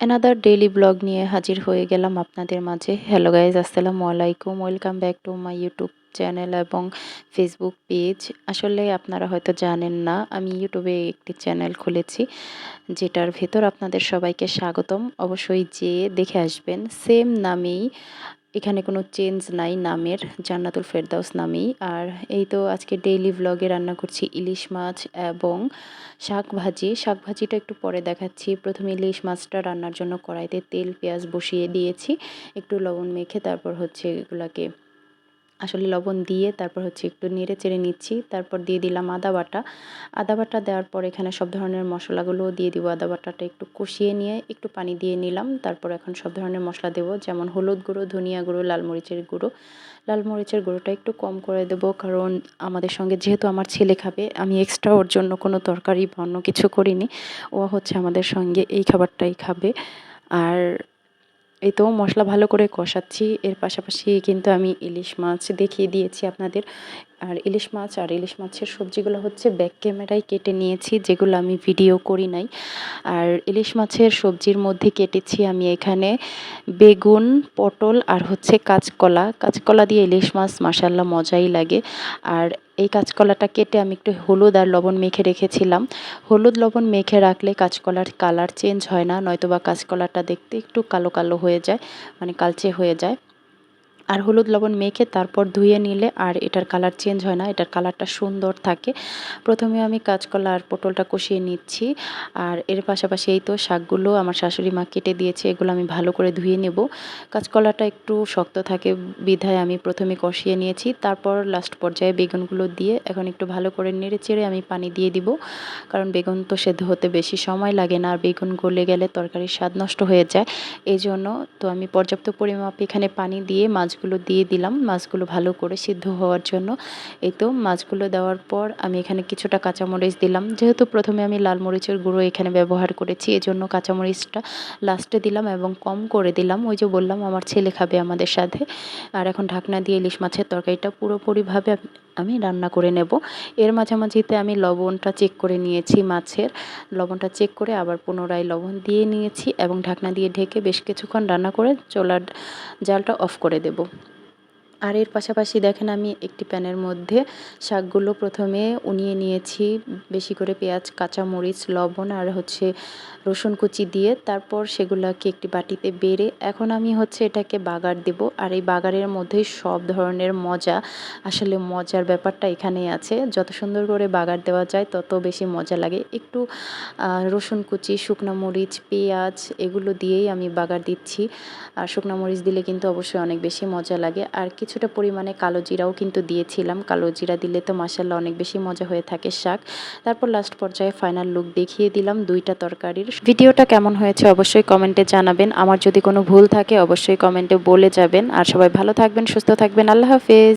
Another daily blog নিয়ে হাজির হয়ে গেলাম আপনাদের মাঝে। হ্যালো গাইজ আসসালামু আলাইকুম। Welcome back to my YouTube channel এবং ফেসবুক পেজ আসলে আপনারা হয়তো জানেন না, আমি ইউটিউবে একটি চ্যানেল খুলেছি, যেটার ভেতর আপনাদের সবাইকে স্বাগতম। অবশ্যই যেয়ে দেখে আসবেন সেম নামেই এখানে কোনো চেঞ্জ নাই নামের, জান্নাতুল ফেরদাউস নামেই। আর এই তো আজকে ডেইলি ব্লগে রান্না করছি ইলিশ মাছ এবং শাক ভাজি। শাক ভাজিটা একটু পরে দেখাচ্ছি। প্রথমে ইলিশ মাছটা রান্নার জন্য কড়াইতে তেল, পেঁয়াজ বসিয়ে দিয়েছি। একটু লবণ মেখে তারপর হচ্ছে এগুলাকে আসলে লবণ দিয়ে তারপর হচ্ছে একটু নেড়ে চেড়ে নিচ্ছি। তারপর দিয়ে দিলাম আদা বাটা। আদা বাটা দেওয়ার পর এখানে সব ধরনের মশলাগুলোও দিয়ে দিব। আদা বাটাটা একটু কষিয়ে নিয়ে একটু পানি দিয়ে নিলাম। তারপর এখন সব ধরনের মশলা দেবো। যেমন হলুদ গুঁড়ো, ধনিয়া গুঁড়ো, লাল মরিচের গুঁড়ো। লাল মরিচের গুঁড়োটা একটু কম করে দেব কারণ আমাদের সঙ্গে যেহেতু আমার ছেলে খাবে, আমি এক্সট্রা ওর জন্য কোনো তরকারি বা অন্য কিছু করিনি। ও হচ্ছে আমাদের সঙ্গে এই খাবারটাই খাবে। আর এই তো মশলা ভালো করে কষাচ্ছি, এর পাশাপাশি কিন্তু আমি ইলিশ মাছ দেখিয়ে দিয়েছি আপনাদের। আর ইলিশ মাছ আর ইলিশ মাছের সবজিগুলো হচ্ছে ব্যাক ক্যামেরায় কেটে নিয়েছি, যেগুলো আমি ভিডিও করি নাই। আর ইলিশ মাছের সবজির মধ্যে কেটেছি আমি এখানে বেগুন, পটল আর হচ্ছে কাঁচকলা। কাঁচকলা দিয়ে ইলিশ মাছ মাসাল্লা মজাই লাগে। আর এই কাঁচকলাটা কেটে আমি একটু হলুদ আর লবণ মেখে রেখেছিলাম। হলুদ, লবণ মেখে রাখলে কাঁচকলার কালার চেঞ্জ হয় না নয়তো বা কাঁচকলাটা দেখতে একটু কালো কালো হয়ে যায় মানে কালচে হয়ে যায়। আর হলুদ লবণ মেখে তারপর ধুয়ে নিলে আর এটার কালার চেঞ্জ হয় না, এটার কালারটা সুন্দর থাকে। প্রথমে আমি কাঁচকলা আর পটলটা কষিয়ে নিচ্ছি আর এর পাশাপাশি এই তো শাকগুলো আমার শাশুড়ি মা কেটে দিয়েছে, এগুলো আমি ভালো করে ধুয়ে নেব। কাঁচকলাটা একটু শক্ত থাকে বিধায় আমি প্রথমে কষিয়ে নিয়েছি, তারপর লাস্ট পর্যায়ে বেগুনগুলো দিয়ে এখন একটু ভালো করে নেড়ে চেড়ে আমি পানি দিয়ে দিব। কারণ বেগুন তো সেদ্ধ হতে বেশি সময় লাগে না, আর বেগুন গলে গেলে তরকারির স্বাদ নষ্ট হয়ে যায়। এই জন্য তো আমি পর্যাপ্ত পরিমাপ এখানে পানি দিয়ে মাছ মাছগুলো দিয়ে দিলাম। মাছগুলো ভালো করে সিদ্ধ হওয়ার জন্য। এই তো মাছগুলো দেওয়ার পর আমি এখানে কিছুটা কাঁচামরিচ দিলাম। যেহেতু প্রথমে আমি লাল মরিচের গুঁড়ো এখানে ব্যবহার করেছি, এজন্য কাঁচামরিচটা লাস্টে দিলাম এবং কম করে দিলাম। ওই যে বললাম, আমার ছেলে খাবে আমাদের সাথে। আর এখন ঢাকনা দিয়ে ইলিশ মাছের তরকারিটা পুরোপুরিভাবে আমি রান্না করে নেব। এর মাঝামাঝিতে আমি লবণটা চেক করে নিয়েছি মাছের। লবণটা চেক করে আবার পুনরায় লবণ দিয়ে নিয়েছি এবং ঢাকনা দিয়ে ঢেকে বেশ কিছুক্ষণ রান্না করে চোলার জালটা অফ করে দেব। আর এর পাশাপাশি দেখেন আমি একটি প্যানের মধ্যে শাকগুলো প্রথমে উনিয়ে নিয়েছি, বেশি করে পেঁয়াজ, কাঁচামরিচ, লবণ আর হচ্ছে রসুন কুচি দিয়ে তারপর সেগুলোকে একটি বাটিতে বেড়ে এখন আমি হচ্ছে এটাকে বাগার দেব। আর এই বাগারের মধ্যেই সব ধরনের মজা, আসলে মজার ব্যাপারটা এখানেই আছে। যত সুন্দর করে বাগার দেওয়া যায়, তত বেশি মজা লাগে। একটু রসুন কুচি, শুকনো মরিচ, পেঁয়াজ এগুলো দিয়েই আমি বাগার দিচ্ছি। আর শুকনো মরিচ দিলে কিন্তু অবশ্যই অনেক বেশি মজা লাগে। আর কিছুটা পরিমাণে কালো জিরাও কিন্তু দিয়েছিলাম। কালো জিরা দিলে তো মাসাল্লাহ অনেক বেশি মজা হয়ে থাকে শাক। তারপর লাস্ট পর্যায়ে ফাইনাল লুক দেখিয়ে দিলাম দুইটা তরকারির। ভিডিওটা কেমন হয়েছে অবশ্যই কমেন্টে জানাবেন। আমার যদি কোনো ভুল থাকে অবশ্যই কমেন্টে বলে যাবেন। আর সবাই ভালো থাকবেন, সুস্থ থাকবেন। আল্লাহ হাফেজ।